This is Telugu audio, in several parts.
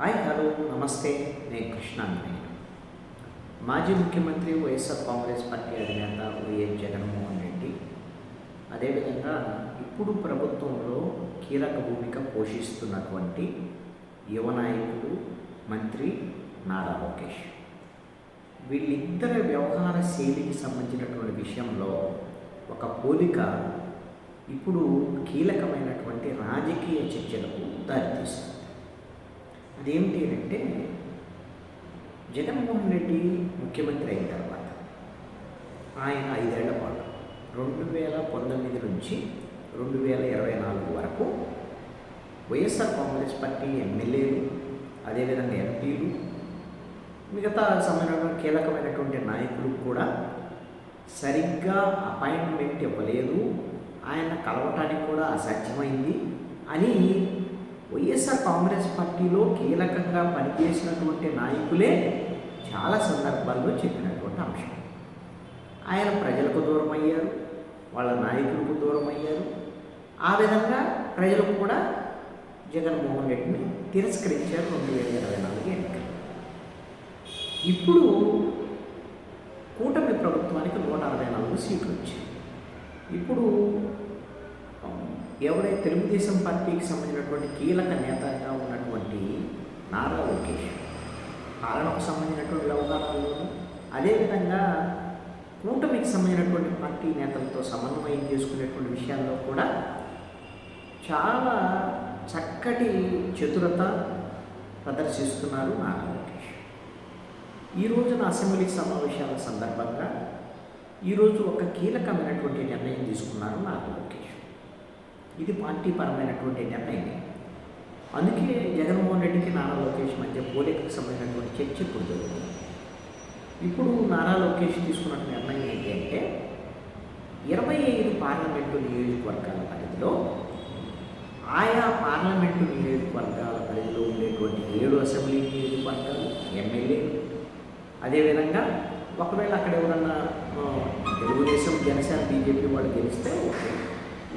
హాయ్ హలో నమస్తే నేను కృష్ణాంజనేయ మాజీ ముఖ్యమంత్రి వైఎస్ఆర్ కాంగ్రెస్ పార్టీ అధినేత వైఎస్ జగన్మోహన్ రెడ్డి అదేవిధంగా ఇప్పుడు ప్రభుత్వంలో కీలక భూమిక పోషిస్తున్నటువంటి యువ నాయకుడు మంత్రి నారా లోకేష్. వీళ్ళిద్దరి వ్యవహార శైలికి సంబంధించినటువంటి విషయంలో ఒక పోలిక ఇప్పుడు కీలకమైనటువంటి రాజకీయ చర్చలకు దారితీస్తుంది. అదేమిటి అంటే జగన్మోహన్ రెడ్డి ముఖ్యమంత్రి అయిన తర్వాత ఆయన ఐదేళ్ళ పాటు రెండు వేల పంతొమ్మిది నుంచి రెండు వేల ఇరవై నాలుగు వరకు వైఎస్ఆర్ కాంగ్రెస్ పార్టీ ఎమ్మెల్యేలు అదేవిధంగా ఎంపీలు మిగతా సమయంలో కీలకమైనటువంటి నాయకులు కూడా సరిగ్గా అపాయింట్మెంట్ ఇవ్వలేదు. ఆయన కలవటానికి కూడా అసాధ్యమైంది అని వైఎస్ఆర్ కాంగ్రెస్ పార్టీలో కీలకంగా పనిచేసినటువంటి నాయకులే చాలా సందర్భాల్లో చెప్పినటువంటి అంశం. ఆయన ప్రజలకు దూరం అయ్యారు వాళ్ళ నాయకులకు దూరం అయ్యారు ఆ విధంగా ప్రజలు కూడా జగన్మోహన్ రెడ్డిని తిరస్కరించారు రెండు వేల ఇరవై నాలుగు ఎన్నికలు. ఇప్పుడు కూటమి ప్రభుత్వానికి నూట అరవై నాలుగు సీట్లు వచ్చాయి. ఇప్పుడు ఎవరైతే తెలుగుదేశం పార్టీకి సంబంధించినటువంటి కీలక నేతగా ఉన్నటువంటి నారా లోకేష్. పాలనకు సంబంధించినటువంటి వ్యవహారాల్లోనూ అదేవిధంగా కూటమికి సంబంధించినటువంటి పార్టీ నేతలతో సమన్వయం చేసుకునేటువంటి విషయాల్లో కూడా చాలా చక్కటి చతురత ప్రదర్శిస్తున్నారు నారా లోకేష్. ఈ రోజున అసెంబ్లీ సమావేశాల సందర్భంగా ఈరోజు ఒక కీలకమైనటువంటి నిర్ణయం తీసుకున్నారు నారా లోకేష్. ఇది పార్టీ పరమైనటువంటి నిర్ణయం అందుకే జగన్మోహన్ రెడ్డికి నారా లోకేష్ మధ్య పోలికకు సంబంధించినటువంటి చర్చ ఇప్పుడు జరుగుతుంది. ఇప్పుడు నారా లోకేష్ తీసుకున్న నిర్ణయం ఏంటి అంటే ఇరవై ఐదు పార్లమెంటు నియోజకవర్గాల పరిధిలో ఆయా పార్లమెంటు నియోజకవర్గాల పరిధిలో ఉండేటువంటి ఏడు అసెంబ్లీ నియోజకవర్గాలు ఎమ్మెల్యేలు అదేవిధంగా ఒకవేళ అక్కడ ఎవరన్నా తెలుగుదేశం జనసేన బీజేపీ వాళ్ళు గెలిస్తే ఓకే.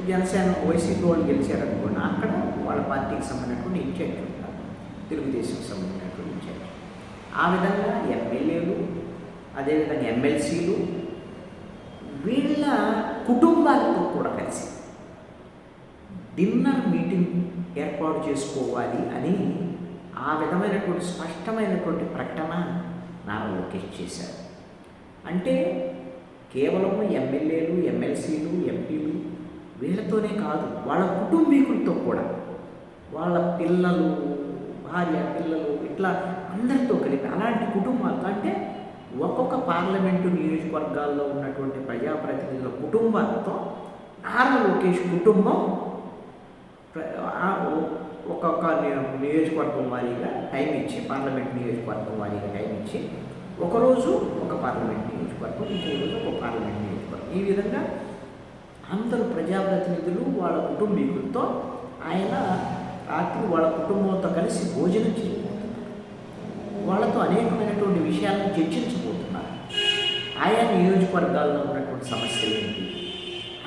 జనసేన వైసీపీ వాళ్ళు గెలిచారనుకున్న అక్కడ వాళ్ళ పార్టీకి సంబంధించినటువంటి ఇన్ఛార్జ్ ఉంటారు. తెలుగుదేశంకి సంబంధించినటువంటి ఇన్ఛార్జ్. ఆ విధంగా ఎమ్మెల్యేలు అదేవిధంగా ఎమ్మెల్సీలు వీళ్ళ కుటుంబాలతో కూడా కలిసి డిన్నర్ మీటింగ్ ఏర్పాటు చేసుకోవాలి అని ఆ విధమైనటువంటి స్పష్టమైనటువంటి ప్రకటన నారా లోకేష్ చేశారు. అంటే కేవలం ఎమ్మెల్యేలు ఎమ్మెల్సీలు ఎంపీలు వీళ్ళతోనే కాదు వాళ్ళ కుటుంబీకులతో కూడా. వాళ్ళ పిల్లలు భార్య పిల్లలు ఇట్లా అందరితో కలిపి అలాంటి కుటుంబాలతో అంటే ఒక్కొక్క పార్లమెంటు నియోజకవర్గాల్లో ఉన్నటువంటి ప్రజాప్రతినిధుల కుటుంబాలతో నారా లోకేష్ కుటుంబం ఆ- ఒక్కొక్క నియోజకవర్గం వారీగా టైం ఇచ్చి పార్లమెంట్ నియోజకవర్గం వారీగా టైం ఇచ్చి ఒకరోజు ఒక పార్లమెంట్ నియోజకవర్గం ఇంకో రోజు ఒక పార్లమెంట్ నియోజకవర్గం. ఈ విధంగా అందరూ ప్రజాప్రతినిధులు వాళ్ళ కుటుంబీకులతో ఆయన రాత్రి వాళ్ళ కుటుంబంతో కలిసి భోజనం చేయబోతున్నారు. వాళ్ళతో అనేకమైనటువంటి విషయాలను చర్చించబోతున్నారు. ఆయా నియోజకవర్గాల్లో ఉన్నటువంటి సమస్యలు ఏంటి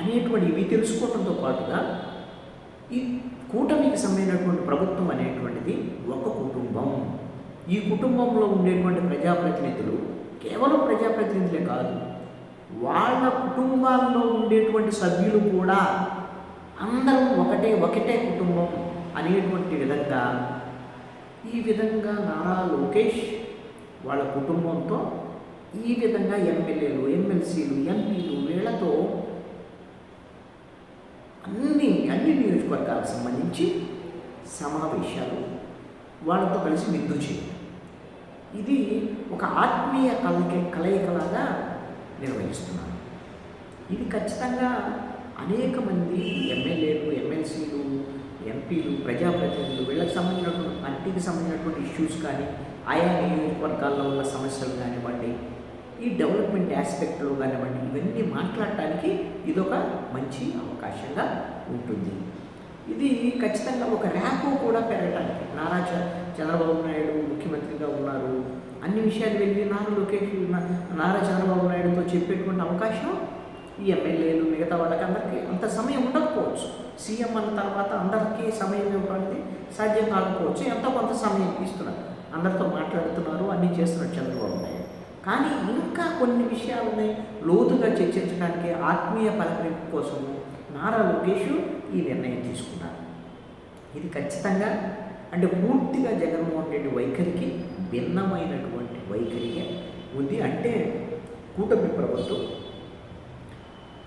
అనేటువంటి ఇవి తెలుసుకోవడంతో పాటుగా ఈ కూటమికి సంబంధించినటువంటి ప్రభుత్వం అనేటువంటిది ఒక కుటుంబం. ఈ కుటుంబంలో ఉండేటువంటి ప్రజాప్రతినిధులు కేవలం ప్రజాప్రతినిధులే కాదు వాళ్ళ కుటుంబాల్లో ఉండేటువంటి సభ్యులు కూడా అందరం ఒకటే ఒకటే కుటుంబం అనేటువంటి విధంగా ఈ విధంగా నారా లోకేష్ వాళ్ళ కుటుంబంతో ఈ విధంగా ఎమ్మెల్యేలు ఎమ్మెల్సీలు ఎంపీలు వీళ్ళతో అన్ని అన్ని నియోజకవర్గాలకు సంబంధించి సమావేశాలు వాళ్ళతో కలిసి విందు చేయడం ఇది ఒక ఆత్మీయ కలయిక కలయికలాగా నిర్వహిస్తున్నారు. ఇది ఖచ్చితంగా అనేక మంది ఎమ్మెల్యేలు ఎమ్మెల్సీలు ఎంపీలు ప్రజాప్రతినిధులు వీళ్ళకి సంబంధించినటువంటి పార్టీకి సంబంధించినటువంటి ఇష్యూస్ కానీ ఆయా నియోజకవర్గాల్లో ఉన్న సమస్యలు కానివ్వండి ఈ డెవలప్మెంట్ ఆస్పెక్ట్లో కానివ్వండి ఇవన్నీ మాట్లాడటానికి ఇదొక మంచి అవకాశంగా ఉంటుంది. ఇది ఖచ్చితంగా ఒక ర్యాపు కూడా పెరగటానికి నా చ- చంద్రబాబు నాయుడు ముఖ్యమంత్రిగా ఉన్నారు అన్ని విషయాలు వెళ్ళి నారా లోకేష్ నారా చంద్రబాబు నాయుడుతో చెప్పేటువంటి అవకాశం ఈ ఎమ్మెల్యేలు మిగతా వాళ్ళకి అందరికీ అంత సమయం ఉండకపోవచ్చు. సీఎం అన్న తర్వాత అందరికీ సమయం ఇవ్వడానికి సాధ్యం కాకపోవచ్చు. ఎంతో కొంత సమయం ఇస్తున్నారు. అందరితో మాట్లాడుతున్నారు అన్నీ చేస్తున్నారు చంద్రబాబు నాయుడు. కానీ ఇంకా కొన్ని విషయాలని లోతుగా చర్చించడానికి ఆత్మీయ పలకరింపు కోసం నారా లోకేష్ ఈ నిర్ణయం తీసుకున్నారు. ఇది ఖచ్చితంగా అంటే పూర్తిగా జగన్మోహన్ రెడ్డి వైఖరికి భిన్నమైనటువంటి వైఖరిగా ఉంది. అంటే కూటమి ప్రభుత్వం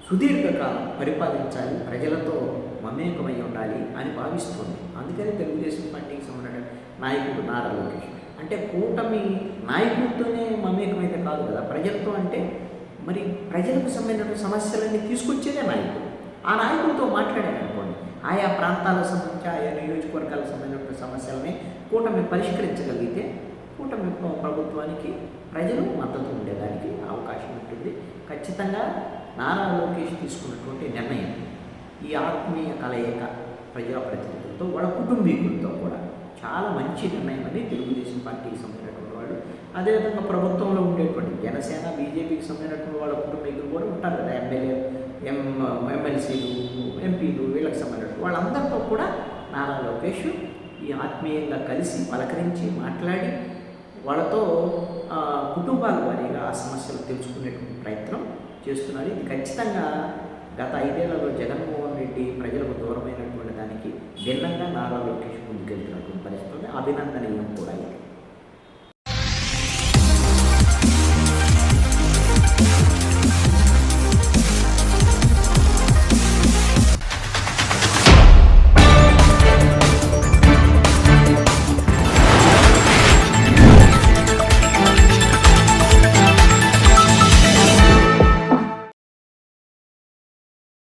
సుదీర్ఘకాలం పరిపాలించాలి ప్రజలతో మమేకమై ఉండాలి అని భావిస్తుంది. అందుకని తెలుగుదేశం పార్టీకి సంబంధించిన నాయకుడు నారా లోకేష్. అంటే కూటమి నాయకుడితోనే మమేకమైతే కాదు కదా. ప్రజలతో అంటే మరి ప్రజలకు సంబంధించిన సమస్యలన్నీ తీసుకొచ్చేదే నాయకుడు. ఆ నాయకుడితో మాట్లాడారు అనుకోండి. ఆయా ప్రాంతాలకు సంబంధించి ఆయా నియోజకవర్గాలకు సంబంధించిన సమస్యలని కూటమి పరిష్కరించగలిగితే కూటమి ప్రభుత్వానికి ప్రజలు మద్దతు ఉండేదానికి అవకాశం ఉంటుంది. ఖచ్చితంగా నారా లోకేష్ తీసుకున్నటువంటి నిర్ణయం ఈ ఆత్మీయ కలయిక ప్రజాప్రతినిధులతో వాళ్ళ కుటుంబీకులతో కూడా చాలా మంచి నిర్ణయం అని తెలుగుదేశం పార్టీకి సంబంధించినటువంటి వాళ్ళు అదేవిధంగా ప్రభుత్వంలో ఉండేటువంటి జనసేన బీజేపీకి సంబంధించినటువంటి వాళ్ళ కుటుంబీకులు కూడా ఉంటారు కదా ఎమ్మెల్యే ఎం ఎమ్మెల్సీలు ఎంపీలు వీళ్ళకి సంబంధించిన వాళ్ళందరితో కూడా నారా లోకేష్ ఈ ఆత్మీయంగా కలిసి పలకరించి మాట్లాడి వాళ్ళతో కుటుంబాల వారీగా ఆ సమస్యలు తెలుసుకునేటువంటి ప్రయత్నం చేస్తున్నారు. ఇది ఖచ్చితంగా గత ఐదేళ్ళలో జగన్మోహన్ రెడ్డి ప్రజలకు దూరమైనటువంటి దానికి భిన్నంగా నారా లోకేష్ ముందుకెళ్తున్నటువంటి పరిస్థితి అభినందనీయం కూడా ఇది.